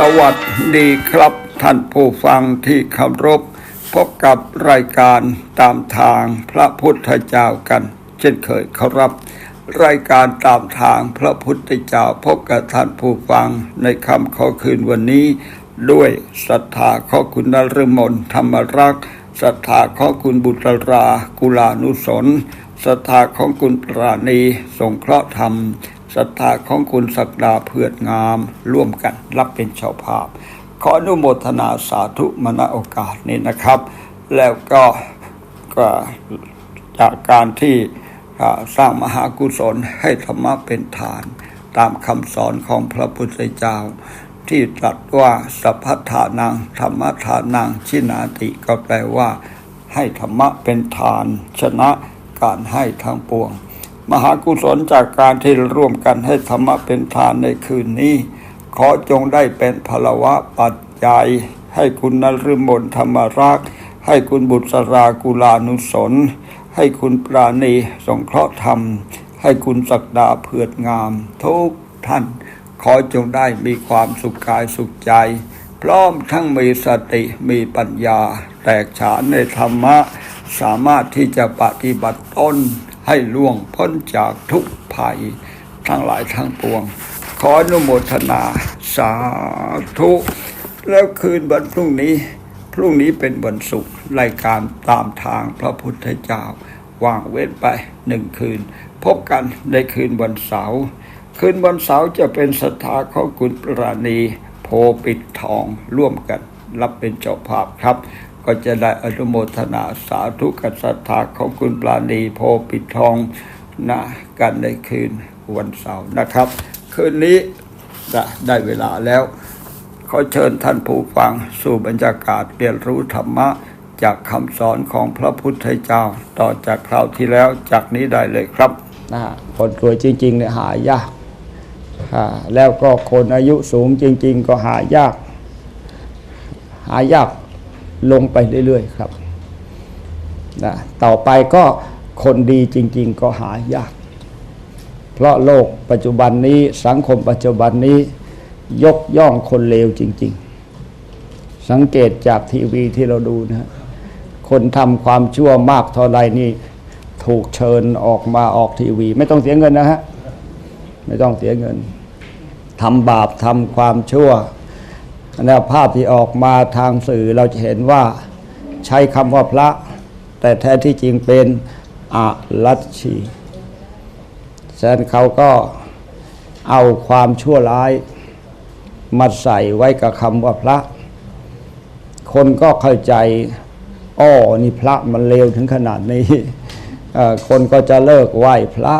สวัสดีครับ ท่านผู้ฟังที่เคารพพบกับรายการตามทางพระพุทธเจ้ากัน เช่นเคยคารพรายการตามทางพระพุทธเจ้าพบกับท่านผู้ฟังในคำขอคืนวันนี้ ด้วยศรัทธาข้อคุณนรมนธรรมรักษ์ศรัทธาข้อคุณบุตรรา กุลานุสนศรัทธาของคุณปราณีสงเคราะห์ธรรม ศรัทธาของคุณศักดาเพื่อดงาม ร่วมกันรับเป็นเจ้าภาพ ขออนุโมทนาสาธุมณโอกาสนี้นะครับ แล้วก็ก็จากการที่สร้างมหากุศลให้ธรรมะเป็นฐาน ตามคำสอนของพระพุทธเจ้า ที่ตรัสว่าสัพพทานังธรรมทานังชินาติก็แปลว่า ให้ธรรมะเป็นฐาน ชนะการให้ทั้งปวง มหากุศลจากการที่ร่วมกันให้ธรรมะเป็นทานในคืนนี้ ขอจงได้เป็นพลวะปัจจัย ให้คุณนฤมลธรรมรัก ให้คุณบุตรรากุลานุสนให้คุณปราณีสงเคราะห์ธรรม ให้คุณศักดาเผือดงาม ทุกท่าน ขอจงได้มีความสุขกายสุขใจ พร้อมทั้งมีสติมีปัญญา แตกฉานในธรรมะ สามารถที่จะปฏิบัติตน ให้ล่วงพ้นจากทุกภัยทั้งหลายทั้งปวง ขออนุโมทนาสาธุ แล้วคืนวันพรุ่งนี้ พรุ่งนี้เป็นวันศุกร์รายการตามทางพระพุทธเจ้าว่างเว้นไปหนึ่งคืน พบกันในคืนวันเสาร์คืนวันเสาร์จะเป็นศรัทธาของคุณปราณี โพปิดทองร่วมกันรับเป็นเจ้าภาพครับ ก็จะได้อนุโมทนาสาธุกับศรัทธาของคุณปราณีโพปิดทองนะกันในคืนวันเสาร์นะครับ คืนนี้ได้ได้เวลาแล้ว ขอเชิญท่านผู้ฟังสู่บรรยากาศเรียนรู้ธรรมะจากคำสอนของพระพุทธเจ้า ต่อจากคราวที่แล้วจากนี้ได้เลยครับนะคนรวยจริงๆเนี่ยหายากแล้วก็คนอายุสูงจริง ๆ ก็หายาก หายาก ลงไปเรื่อยๆครับนะต่อไปก็คนดีจริง ๆ ก็หายาก เพราะโลกปัจจุบันนี้สังคมปัจจุบันนี้ยกย่องคนเลวจริง ๆ สังเกตจากทีวีที่เราดูนะคนทำความชั่วมากเท่าไรนี่ถูกเชิญออกมาออกทีวี ไม่ต้องเสียเงินนะฮะ ไม่ต้องเสียเงินทำบาปทำความชั่ว แล้วภาพที่ออกมาทางสื่อเราจะเห็นว่าใช้คำว่าพระ แต่แท้ที่จริงเป็นอารัชชีฉะนั้นเขาก็เอาความชั่วร้ายมาใส่ไว้กับคำว่าพระ คนก็เข้าใจอ้อนี่พระมันเลวถึงขนาดนี้ คนก็จะเลิกไหว้พระ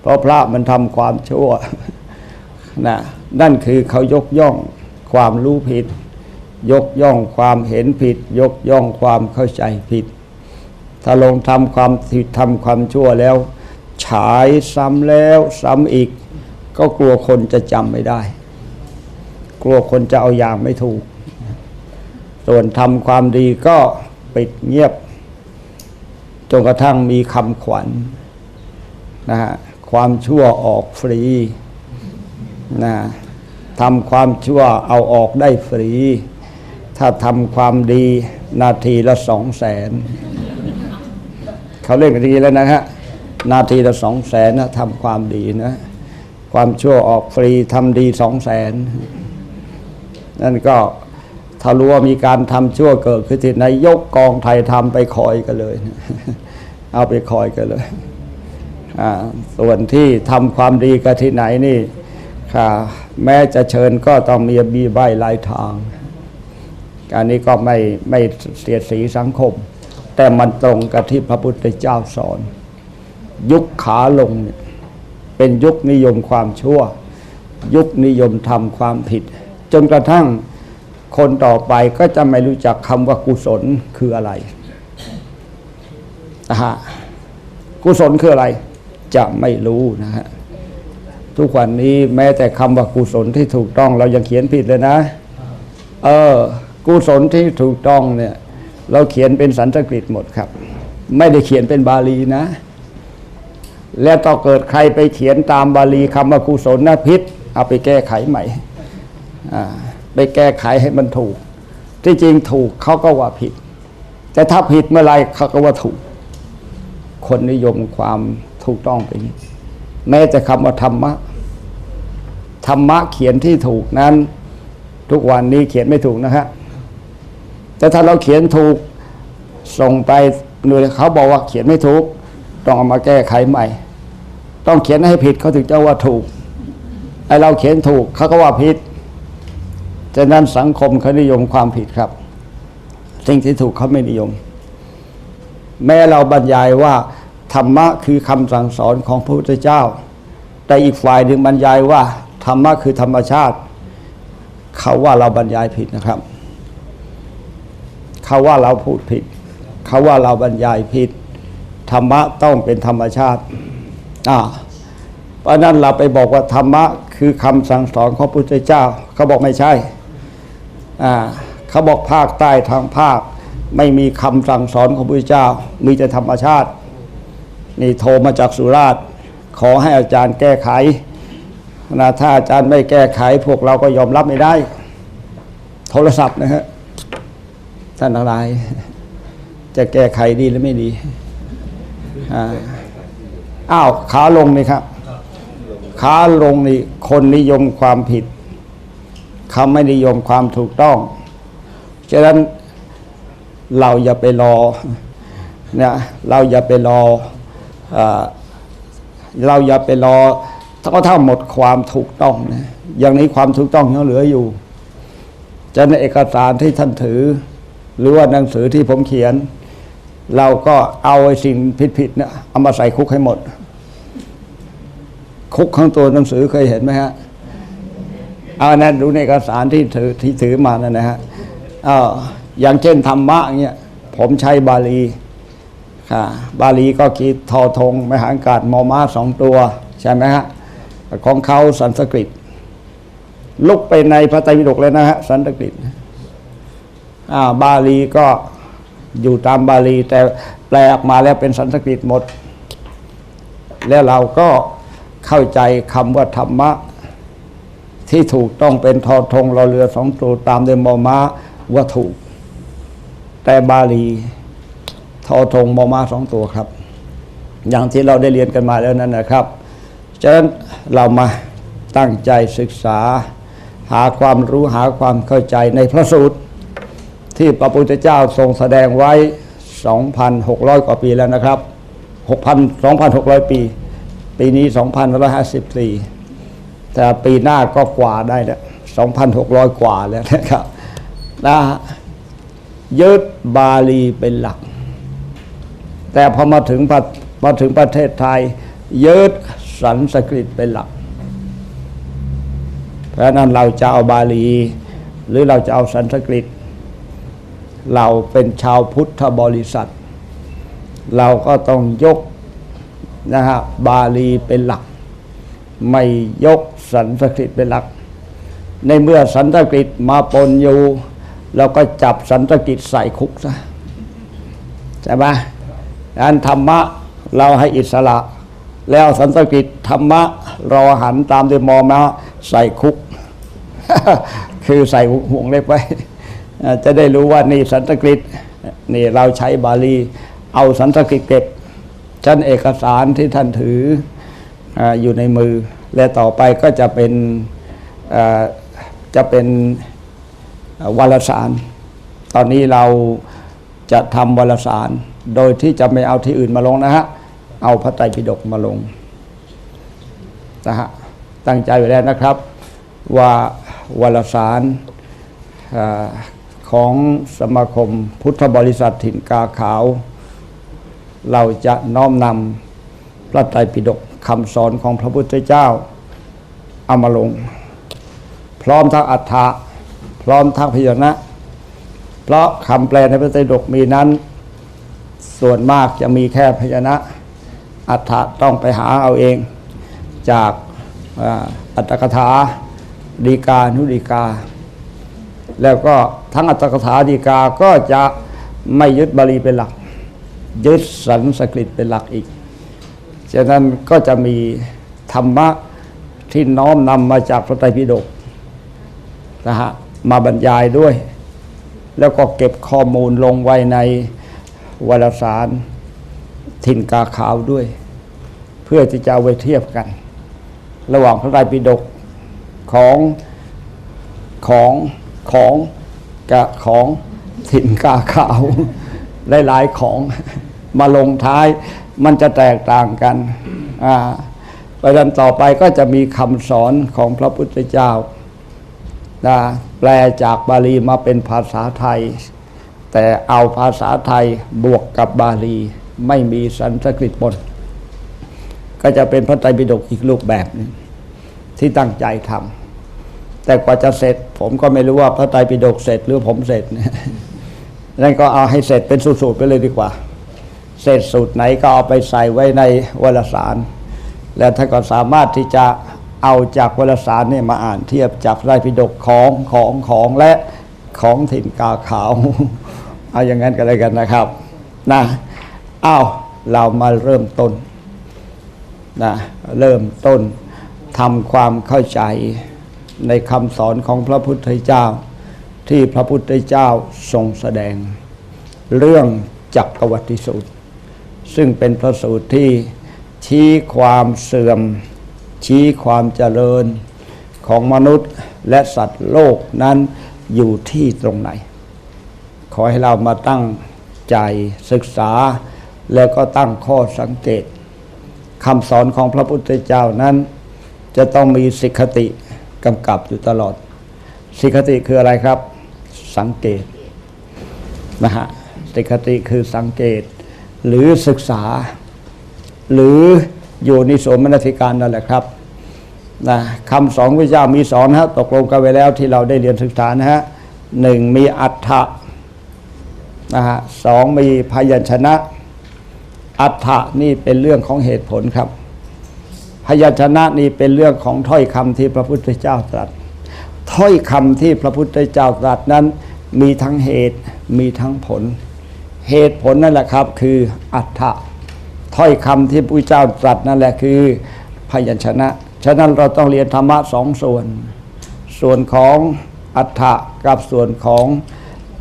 เพราะพระมันทำความชั่วนะนั่นคือเขายกย่อง ความรู้ผิด ยกย่องความเห็นผิด ยกย่องความเข้าใจผิด ถ้าลงทำความผิดทำความชั่วแล้ว ฉายซ้ำแล้วซ้ำอีก ก็กลัวคนจะจำไม่ได้ กลัวคนจะเอาอย่างไม่ถูก ส่วนทำความดีก็ปิดเงียบจนกระทั่งมีคำขวัญนะฮะความชั่วออกฟรีนะ ทำความชั่วเอาออกได้ฟรี ถ้าทำความดีนาทีละสองแสนเขาเล่นกันดีแล้วนะฮะนาทีละสองแสนนะทำความดีนะ ความชั่วออกฟรีทำดีสองแสนนั่นก็ถ้ารู้ว่ามีการทำชั่วเกิดขึ้นที่ไหนยกกองไทยทำไปคอยกันเลย เอาไปคอยกันเลยส่วนที่ทำความดีกันที่ไหนนี่ค่ะ แม้จะเชิญก็ต้องมีบีใบลายทาง การนี้ก็ไม่ไม่เสียสีสังคม แต่มันตรงกับที่พระพุทธเจ้าสอน ยุคขาลงเนี่ยเป็นยุคนิยมความชั่ว ยุคนิยมทำความผิด จนกระทั่งคนต่อไปก็จะไม่รู้จักคำว่ากุศลคืออะไรนะฮะกุศลคืออะไร จะไม่รู้นะฮะ ทุกวันนี้แม้แต่คำว่ากุศลที่ถูกต้อง เรายังเขียนผิดเลยนะ เออ กุศลที่ถูกต้องเนี่ย เราเขียนเป็นสันสกฤตหมดครับ ไม่ได้เขียนเป็นบาลีนะ และต่อเกิดใครไปเขียนตามบาลีคำว่ากุศลนะพิษเอาไปแก้ไขใหม่ไปแก้ไขให้มันถูก ที่จริงถูกเขาก็ว่าผิด แต่ถ้าผิดเมื่อไรเขาก็ว่าถูก คนนิยมความถูกต้องไปนี้แม้แต่คำว่าธรรมะ ธรรมะเขียนที่ถูกนั้น ทุกวันนี้เขียนไม่ถูกนะฮะแต่ถ้าเราเขียนถูกส่งไปหน่วยเขาบอกว่าเขียนไม่ถูก ต้องเอามาแก้ไขใหม่ ต้องเขียนให้ผิดเขาถึงจะว่าถูกไอเราเขียนถูกเขาก็ว่าผิดฉะนั้นสังคมเขานิยมความผิดครับ สิ่งที่ถูกเขาไม่นิยม แม้เราบรรยายว่าธรรมะคือคำสั่งสอนของพระพุทธเจ้า แต่อีกฝ่ายหนึ่งบรรยายว่า ธรรมะคือธรรมชาติเขาว่าเราบรรยายผิดนะครับเขาว่าเราพูดผิดเขาว่าเราบรรยายผิด ธรรมะต้องเป็นธรรมชาติอ่าเพราะนั้นเราไปบอกว่าธรรมะคือคำสั่งสอนของพระพุทธเจ้า เขาบอกไม่ใช่อ่าเขาบอกภาคใต้ทางภาค ไม่มีคำสั่งสอนของพระพุทธเจ้า มีแต่ธรรมชาติ นี่โทรมาจากสุราษฎร์ขอให้อาจารย์แก้ไข นะถ้าอาจารย์ไม่แก้ไขพวกเราก็ยอมรับไม่ได้ โทรศัพท์นะฮะท่านอะไรจะแก้ไขดีหรือไม่ดีอ้าวขาลงนี่ครับขาลงนี่คนนิยมความผิดเขาไม่นิยมความถูกต้องฉะนั้นเราอย่าไปรอเนี่ยเราอย่าไปรออเราอย่าไปรอ ถ้าก็ถ้าหมดความถูกต้องนะอย่างนี้ความถูกต้องยังเหลืออยู่ จะในเอกสารที่ท่านถือ หรือว่าหนังสือที่ผมเขียน เราก็เอาไอ้สิ่งผิดๆเนี่ยเอามาใส่คุกให้หมด คุกข้างตัวหนังสือเคยเห็นไหมฮะเอานะดูในเอกสารที่ถือที่ถือมานั่นนะฮะเอ่ออย่างเช่นธรรมะเนี่ยผมใช้บาลีค่ะ บาลีก็คิดทอทงมหาอากาศมอม้าสองตัว ใช่ไหมฮะ ของเขาสันสกฤต ลุกไปในพระไตรปิฎกเลยนะฮะสันสกฤตอ่าบาลีก็อยู่ตามบาลี แต่แปลออกมาแล้วเป็นสันสกฤตหมด แล้วเราก็เข้าใจคำว่าธรรมะ ที่ถูกต้องเป็นทอทงรอเรือสองตัวตามด้วยมอม้าว่าถูก แต่บาลีทอทงมอม้าสองตัวครับ อย่างที่เราได้เรียนกันมาแล้วนั่นนะครับฉะนั้น เรามาตั้งใจศึกษา หาความรู้หาความเข้าใจในพระสูตร ที่พระพุทธเจ้าทรงแสดงไว้ 2,600 กว่าปีแล้วนะครับ6,000 2,600 ปี ปีนี้ 2,154 แต่ปีหน้าก็กว่าได้แล้ว2,600 กว่าแล้วนะครับนะยึดบาลีเป็นหลัก แต่พอมาถึงมาถึงประเทศไทยยึด สันสกฤตเป็นหลัก เพราะนั้นเราจะเอาบาลี หรือเราจะเอาสันสกฤต เราเป็นชาวพุทธบริษัท เราก็ต้องยกนะฮะบาลีเป็นหลัก ไม่ยกสันสกฤตเป็นหลัก ในเมื่อสันสกฤตมาปนอยู่เราก็จับสันสกฤตใส่คุกซะใช่ไหมอันธรรมะเราให้อิสระ แล้วสันสกฤตธรรมะราหันตามด้วยมอมาใส่คุก คือใส่ห่วงเล็บไว้ จะได้รู้ว่านี่สันสกฤตนี่เราใช้บาลี เอาสันสกฤตเก็บชั้นเอกสารที่ท่านถือออยู่ในมือ และต่อไปก็จะเป็นจะเป็นวารสาร ตอนนี้เราจะทำวารสาร โดยที่จะไม่เอาที่อื่นมาลงนะฮะ เอาพระไตรปิฎกมาลงนะฮะตั้งใจไว้แล้วนะครับ ว่าวารสารอของสมาคมพุทธบริษัทถิ่นกาขาว เราจะน้อมนำพระไตรปิฎกคำสอนของพระพุทธเจ้าเอามาลง พร้อมทั้งอัฏฐะพร้อมทั้งพยัญชนะ เพราะคำแปลในพระไตรปิฎกมีนั้น ส่วนมากจะมีแค่พยัญชนะ อัฏฐะต้องไปหาเอาเอง จากอัตถกถาดีกานุดีกา แล้วก็ทั้งอัตถกถาดีกาก็จะไม่ยึดบาลีเป็นหลัก ยึดสันสกฤตเป็นหลักอีก ฉะนั้นก็จะมีธรรมะที่น้อมนำมาจากพระไตรปิฎกนะฮะมาบรรยายด้วย แล้วก็เก็บข้อมูลลงไว้ในวารสาร ถิ่นกาขาวด้วย เพื่อที่จะเอาไว้เทียบกัน ระหว่างพระไตรปิฎกของของของกับของถิ่นกาขาวหลายๆของมาลงท้ายมันจะแตกต่างกันอ่าประเด็นต่อไปก็จะมีคำสอนของพระพุทธเจ้านะแปลจากบาลีมาเป็นภาษาไทย แต่เอาภาษาไทยบวกกับบาลี ไม่มีสันสกฤตปนก็จะเป็นพระไตรปิฎกอีกรูปแบบนึงที่ตั้งใจทำแต่กว่าจะเสร็จ ผมก็ไม่รู้ว่าพระไตรปิฎกเสร็จหรือผมเสร็จนั่นก็เอาให้เสร็จเป็นสูตรๆไปเลยดีกว่า เสร็จสูตรไหนก็เอาไปใส่ไว้ในวารสาร แล้วท่านก็สามารถที่จะเอาจากวารสารเนี่ยมาอ่านเทียบจากพระไตรปิฎกของของของและของถิ่นกาขาว เอาอย่างนั้นก็เลยกันนะครับ นะ อ้าวเรามาเริ่มต้นนะเริ่มต้นทำความเข้าใจในคำสอนของพระพุทธเจ้า ที่พระพุทธเจ้าทรงแสดง เรื่องจักรวัติสูตร ซึ่งเป็นพระสูตรที่ชี้ความเสื่อม ชี้ความเจริญของมนุษย์และสัตว์โลกนั้นอยู่ที่ตรงไหน ขอให้เรามาตั้งใจศึกษา แล้วก็ตั้งข้อสังเกตคำสอนของพระพุทธเจ้านั้น จะต้องมีสิกขติกำกับอยู่ตลอด สิกขติคืออะไรครับ สังเกตนะฮะสิกขติคือสังเกต หรือศึกษา หรืออยู่ในโสมนสิการนั่นแหละครับนะคำสอนพระเจ้ามีสอนฮะตกลงกันไว้แล้วที่เราได้เรียนศึกษานะฮะหนึ่งมีอัฏฐะนะฮะสองมีพยัญชนะ อัฏฐะนี่เป็นเรื่องของเหตุผลครับ พยัญชนะนี่เป็นเรื่องของถ้อยคำที่พระพุทธเจ้าตรัส ถ้อยคำที่พระพุทธเจ้าตรัสนั้น มีทั้งเหตุมีทั้งผล เหตุผลนั่นแหละครับคืออัฏฐะถ้อยคำที่พระเจ้าตรัสนั่นแหละคือ พยัญชนะ ฉะนั้นเราต้องเรียนธรรมะสองส่วน ส่วนของอัฏฐะกับส่วนของ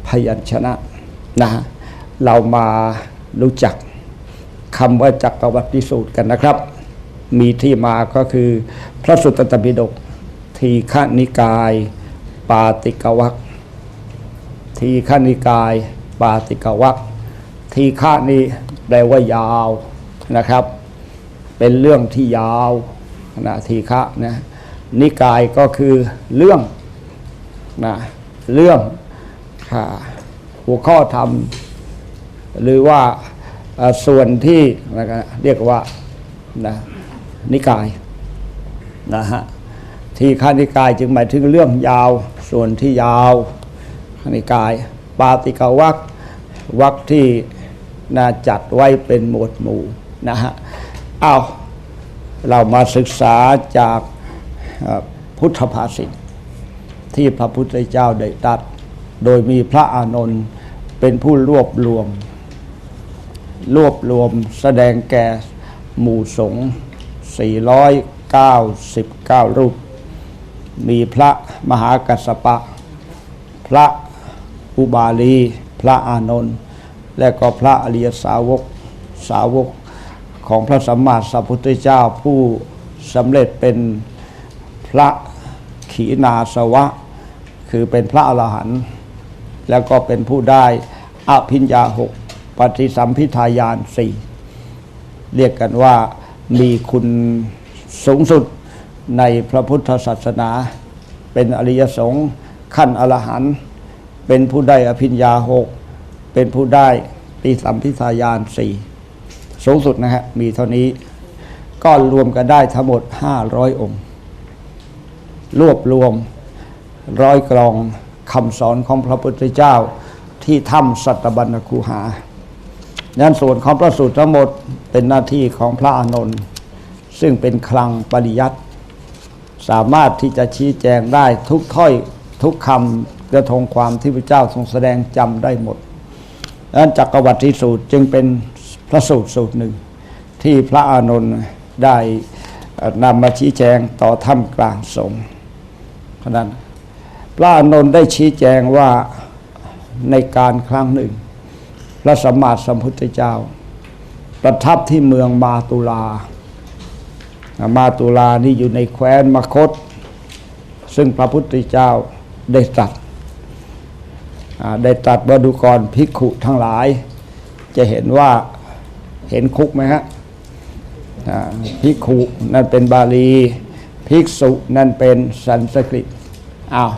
พยัญชนะนะฮะเรามารู้จัก คำว่าจักรวัติสูตรกันนะครับ มีที่มาก็คือพระสุตตปิฎกทีฆนิกาย ปาติกวักทีฆนิกาย ปาติกวักทีฆะนี่แปลว่ายาวนะครับ เป็นเรื่องที่ยาวนะทีฆะนะนิกายก็คือเรื่องนะเรื่องหัวข้อธรรม หรือว่า ส่วนที่เรียกว่านะนิกายนะฮะทีฆานิกายจึงหมายถึงเรื่องยาว ส่วนที่ยาวนิกาย ปาติกาวักวักที่นาจัดไว้เป็นหมวดหมู่นะฮะเอาเรามาศึกษาจากพุทธภาษิตที่พระพุทธเจ้าได้ตรัด โดยมีพระอานนท์เป็นผู้รวบรวม รวบรวมแสดงแก่หมู่สงฆ์499 รูป มีพระมหากัสสปะ พระอุบาลี พระอานนท์ และก็พระอริยสาวกสาวกของพระสัมมาสัมพุทธเจ้าผู้สำเร็จเป็นพระขีณาสวะ คือเป็นพระอรหันต์แล้วก็เป็นผู้ได้อภิญญาหก ปฏิสัมพิทายานสี่เรียกกันว่ามีคุณสูงสุดในพระพุทธศาสนา เป็นอริยสงฆ์ขั้นอรหันต์เป็นผู้ได้อภิญญาหกเป็นผู้ได้ปฏิสัมพิทายานสี่สูงสุดนะฮะมีเท่านี้ก็รวมกันได้ทั้งหมด 500 องค์ รวบรวมร้อยกรองคำสอนของพระพุทธเจ้าที่ถ้ำสัตบัญญคูหา นั้นส่วนของพระสูตรทั้งหมดเป็นหน้าที่ของพระอานนท์ซึ่งเป็นคลังปริยัติสามารถที่จะชี้แจงได้ทุกถ้อยทุกคำกระทงความที่พระเจ้าทรงแสดงจำได้หมดดังนั้นจักรวัติสูตรจึงเป็นพระสูตรสูตรหนึ่ง ที่พระอานนท์ได้นำมาชี้แจงต่อถ้ำกลางสงฆ์เพราะนั้นพระอานนท์ได้ชี้แจงว่าในการครั้งหนึ่ง พระสัมมาสัมพุทธเจ้า ประทับที่เมืองมาตุลา มาตุลานี่อยู่ในแคว้นมคต ซึ่งพระพุทธเจ้าได้ตรัสได้ตรัสว่าดูกรภิกขุทั้งหลาย จะเห็นว่าเห็นคุกไหมฮะภิกขุนั่นเป็นบาลีภิกษุนั่นเป็นสันสกฤตอ้าว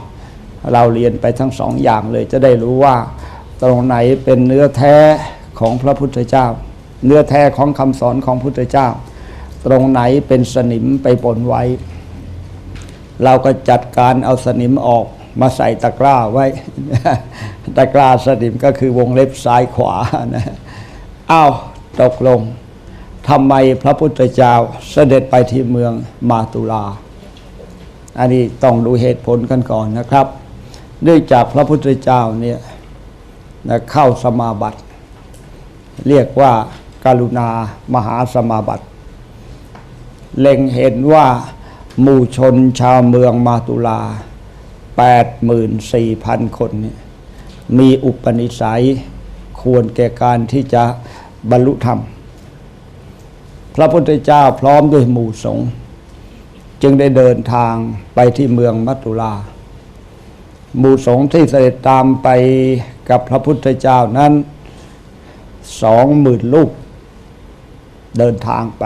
เราเรียนไปทั้งสองอย่างเลยจะได้รู้ว่า ตรงไหนเป็นเนื้อแท้ของพระพุทธเจ้า เนื้อแท้ของคำสอนของพุทธเจ้า ตรงไหนเป็นสนิมไปปนไว้ เราก็จัดการเอาสนิมออกมาใส่ตะกร้าไว้ ตะกร้าสนิมก็คือวงเล็บซ้ายขวานะอ้าวตกลงทำไมพระพุทธเจ้าเสด็จไปที่เมืองมาตุลา อันนี้ต้องดูเหตุผลกันก่อนนะครับ เนื่องจากพระพุทธเจ้าเนี่ย นะเข้าสมาบัติ เรียกว่าการุณามหาสมาบัติ เล็งเห็นว่าหมู่ชนชาวเมืองมาตุลา 84,000 คนนี่มีอุปนิสัยควรแก่การที่จะบรรลุธรรม พระพุทธเจ้าพร้อมด้วยหมู่สงฆ์จึงได้เดินทางไปที่เมืองมัตตุลา หมู่สงฆ์ที่เสด็จตามไป กับพระพุทธเจ้านั้นสองหมื่นลูกเดินทางไป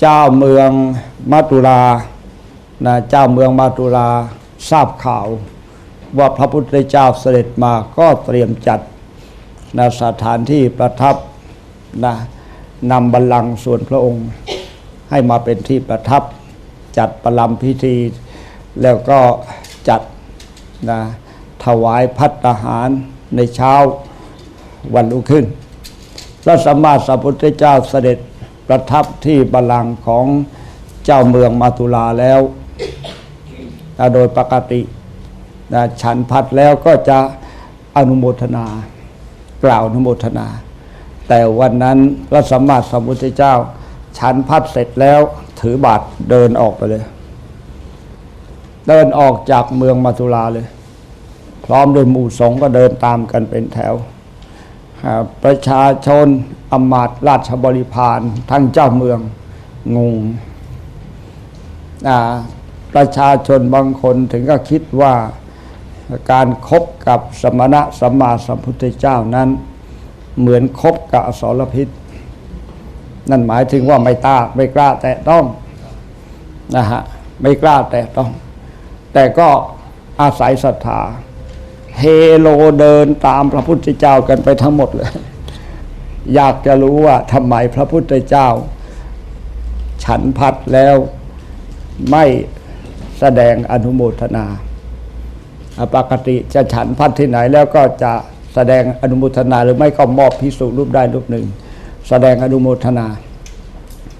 เจ้าเมืองมัตุลานะเจ้าเมืองมัตตุลาทราบข่าว ว่าพระพุทธเจ้าเสด็จมาก็เตรียมจัดนะสถานที่ประทับนะนำบัลลังก์ส่วนพระองค์ให้มาเป็นที่ประทับจัดประลำพิธี แล้วก็จัดนะ ถวายพัตตาหารในเช้าวันรุ่งขึ้น พระสัมมาสัมพุทธเจ้าเสด็จประทับที่บัลลังก์ของเจ้าเมืองมาตุลาแล้วโดยปกติฉันพัดแล้วก็จะอนุโมทนา กล่าวอนุโมทนา แต่วันนั้นพระสัมมาสัมพุทธเจ้า ฉันพัดเสร็จแล้วถือบาทเดินออกไปเลย เดินออกจากเมืองมาตุลาเลย พร้อมด้วยหมู่สงฆ์ก็เดินตามกันเป็นแถว ประชาชนอมาตย์ราชบริพารทั้งเจ้าเมืองงงประชาชนบางคนถึงก็คิดว่าการครบกับสมณะสัมมาสัมพุทธเจ้านั้น เหมือนคบกับอสรพิษ นั่นหมายถึงว่าไม่ตาไม่กล้าแตะต้องนะฮะไม่กล้าแตะต้อง แต่ก็อาศัยศรัทธา เฮโลเดินตามพระพุทธเจ้ากันไปทั้งหมดเลย อยากจะรู้ว่าทำไมพระพุทธเจ้า ฉันพัดแล้วไม่แสดงอนุโมทนาอปกติจะฉันพัดที่ไหนแล้วก็จะแสดงอนุโมทนาหรือไม่ก็มอบพิสุรูปได้รูปหนึ่ง แสดงอนุโมทนา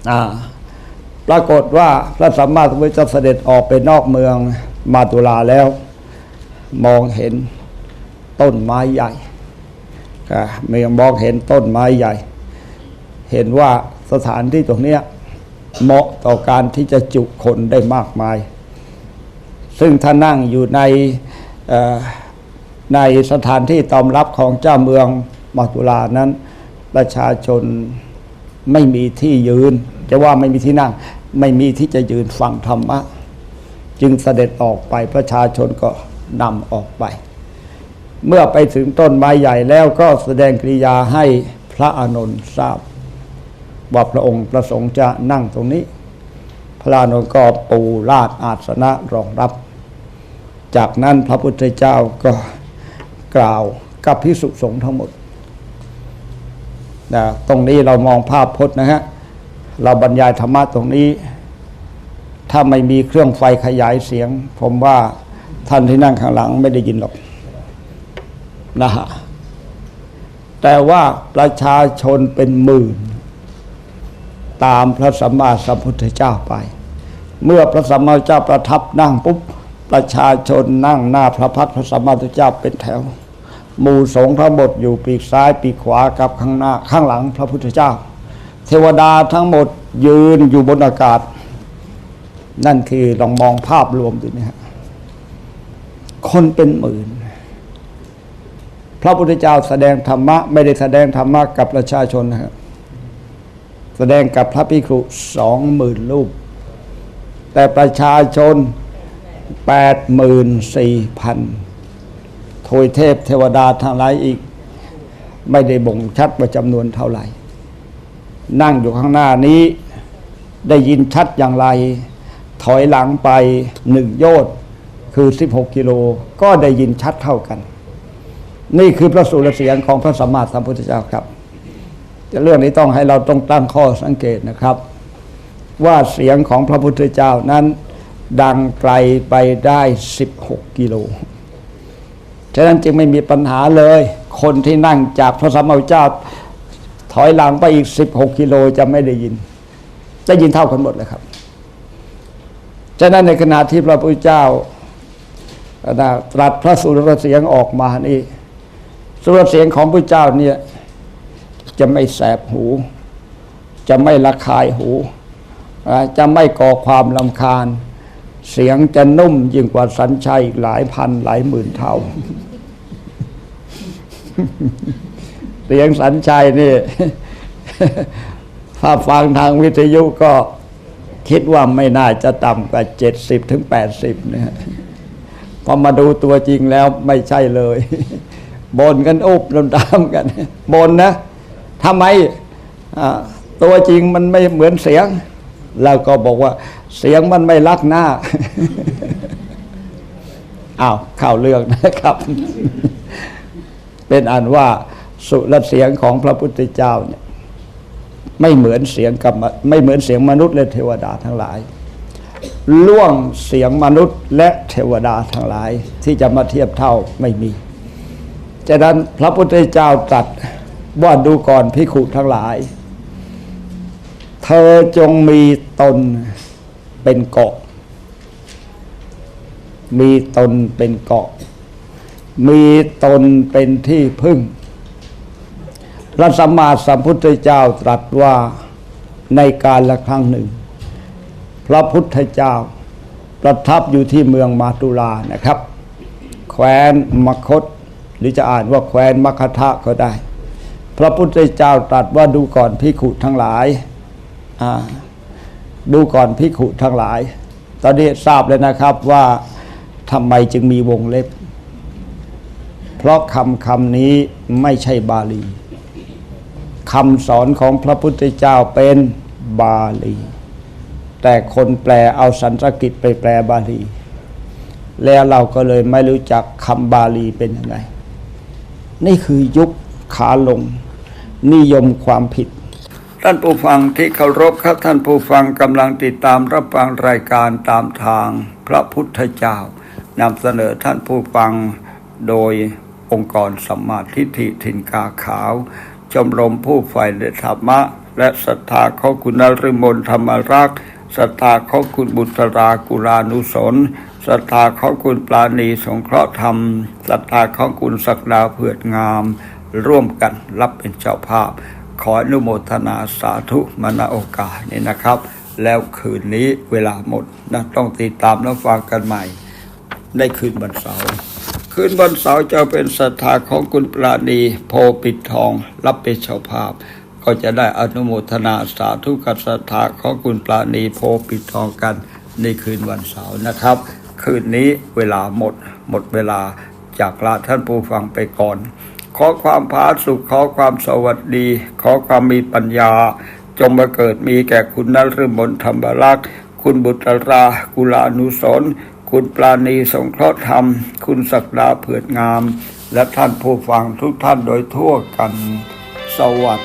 อ่าปรากฏว่าพระสัมมาสัมพุทธเจ้าเสด็จออกไปนอกเมืองมาตุลาแล้ว มองเห็น ต้นไม้ใหญ่ก็เมื่อมองเห็นต้นไม้ใหญ่ เห็นว่าสถานที่ตรงนี้เหมาะต่อการที่จะจุคนได้มากมาย ซึ่งถ้านั่งอยู่ในในสถานที่ตอมรับของเจ้าเมืองมาตุลานั้น ประชาชนไม่มีที่ยืน จะว่าไม่มีที่นั่ง ไม่มีที่จะยืนฟังธรรมะ จึงเสด็จออกไปประชาชนก็นำออกไป เมื่อไปถึงต้นไม้ใหญ่แล้วก็แสดงกริยาให้พระอานนท์ทราบว่าพระองค์ประสงค์จะนั่งตรงนี้ พระอานนท์ก็ปูลาดอาสนะรองรับ จากนั้นพระพุทธเจ้าก็กล่าวกับพิสุสงฆ์ทั้งหมดนะตรงนี้เรามองภาพพจน์นะฮะ เราบรรยายธรรมะตรงนี้ ถ้าไม่มีเครื่องไฟขยายเสียง ผมว่าท่านที่นั่งข้างหลังไม่ได้ยินหรอก นะฮะแต่ว่าประชาชนเป็นหมื่น ตามพระสัมมาสัมพุทธเจ้าไป เมื่อพระสัมมาเจ้าประทับนั่งปุ๊บประชาชนนั่งหน้าพระพักพระสัมมาสัมพุทธเจ้าเป็นแถวหมู่สงฆ์ทั้งหมดอยู่ปีกซ้ายปีกขวากับข้างหน้าข้างหลังพระพุทธเจ้า เทวดาทั้งหมดยืนอยู่บนอากาศ นั่นคือลองมองภาพรวมดูนะฮะคนเป็นหมื่น ระพุทธเจ้าแสดงธรรมะ ไม่ได้แสดงธรรมะกับประชาชนนะครับแสดงกับพระภิกษุสองหมื่นรูป แต่ประชาชนแปดหมื่นสี่พันโทยเทพเทวดาทั้งหลายอีก ไม่ได้บ่งชัดว่าจำนวนเท่าไหร่ นั่งอยู่ข้างหน้านี้ได้ยินชัดอย่างไร ถอยหลังไปหนึ่งโยชน์คือ 16 กิโลก็ได้ยินชัดเท่ากัน นี่คือพระสุรเสียงของพระสัมมาสัมพุทธเจ้าครับเรื่องนี้ต้องให้เราต้องตั้งข้อสังเกตนะครับ ว่าเสียงของพระพุทธเจ้านั้น ดังไกลไปได้ 16 กิโลฉะนั้นจึงไม่มีปัญหาเลย คนที่นั่งจากพระสัมมาเจ้า ถอยหลังไปอีก 16 กิโลจะไม่ได้ยินจะยินเท่ากันหมดเลยครับ ฉะนั้นในขณะที่พระพุทธเจ้าตรัสพระสุรเสียงออกมานี่ สรเสียงของพระเจ้าเนี่ยจะไม่แสบหู จะไม่ระคายหู จะไม่ก่อความลำคาญ เสียงจะนุ่มยิ่งกว่าสัญชัยหลายพันหลายหมื่นเท่า เสียงสัญชัยนี่ถ้าฟังทางวิทยุก็คิดว่าไม่น่าจะต่ำกว่าเจ็ดสิบถึงแปดสิบเนี่ยพอมาดูตัวจริงแล้วไม่ใช่เลย บนกันอุบลำตามกันบนนะทำไมตัวจริงมันไม่เหมือนเสียง แล้วก็บอกว่า เสียงมันไม่รักหน้าอ้าวข้าวเรื่องนะครับ เป็นอันว่าสุรเสียงของพระพุทธเจ้าเนี่ย ไม่เหมือนเสียงกับไม่เหมือนเสียงมนุษย์และเทวดาทั้งหลาย ล่วงเสียงมนุษย์และเทวดาทั้งหลาย ที่จะมาเทียบเท่าไม่มี ฉะนั้นพระพุทธเจ้าตรัสว่าดูก่อนพิขุทั้งหลาย เธอจงมีตนเป็นเกาะ มีตนเป็นเกาะ มีตนเป็นที่พึ่ง พระสัมมาสัมพุทธเจ้าตรัสว่าในการละครั้งหนึ่ง พระพุทธเจ้าประทับอยู่ที่เมืองมาตุลานะครับ แคว้นมคต หรือจะอ่านว่าแคว้นมคทะก็ได้ พระพุทธเจ้าตรัสว่าดูก่อนพิขุทั้งหลายาดูก่อนพิขุทั้งหลาย ตอนนี้ทราบเลยนะครับว่าทำไมจึงมีวงเล็บ เพราะคำคำนี้ไม่ใช่บาลีคำสอนของพระพุทธเจ้าเป็นบาลี แต่คนแปลเอาสันสกฤตไปแปลบาลี แล้วเราก็เลยไม่รู้จักคำบาลีเป็นยังไง นี่คือยุคขาลง นิยมความผิด ท่านผู้ฟังที่เคารพครับท่านผู้ฟังกำลังติดตามรับฟังรายการตามทางพระพุทธเจ้านำเสนอท่านผู้ฟังโดยองค์กรสัมมาทิฏฐิถิ่นกาขาว ชมรมผู้ใฝ่ในธรรมะ และศรัทธาของคุณนฤมลธรรมรักษ์ศรัทธาของคุณบุตรากุลานุสน ศรัทธาของคุณปราณีสงเคราะห์ธรรมศรัทธาของคุณศักดาเผือดงาม ร่วมกันรับเป็นเจ้าภาพ ขออนุโมทนาสาธุมาณโอกาสนี้นะครับ แล้วคืนนี้เวลาหมดนะต้องติดตามและฟังกันใหม่ ได้คืนวันเสาร์คืนวันเสาร์จะเป็นศรัทธาของคุณปราณีโพปิดทอง รับเป็นเจ้าภาพก็จะได้อนุโมทนาสาธุกับศรัทธาของคุณปราณีโพปิดทองกันในคืนวันเสาร์นะครับ คืนนี้เวลาหมด หมดเวลาจากลาท่านผู้ฟังไปก่อน ขอความผาสุขขอความสวัสดี ขอความมีปัญญา จงมาเกิดมีแก่คุณนฤมลธรรมรักษ์คุณบุตรรา กุลานุสรณ์คุณปราณีสงเคราะห์ธรรม คุณศักดาเผือดงาม และท่านผู้ฟังทุกท่านโดยทั่วกัน สวัส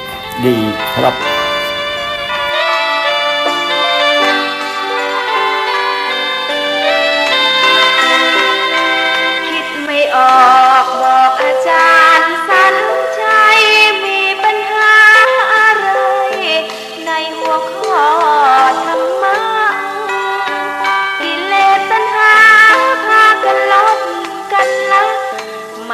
ดีครับ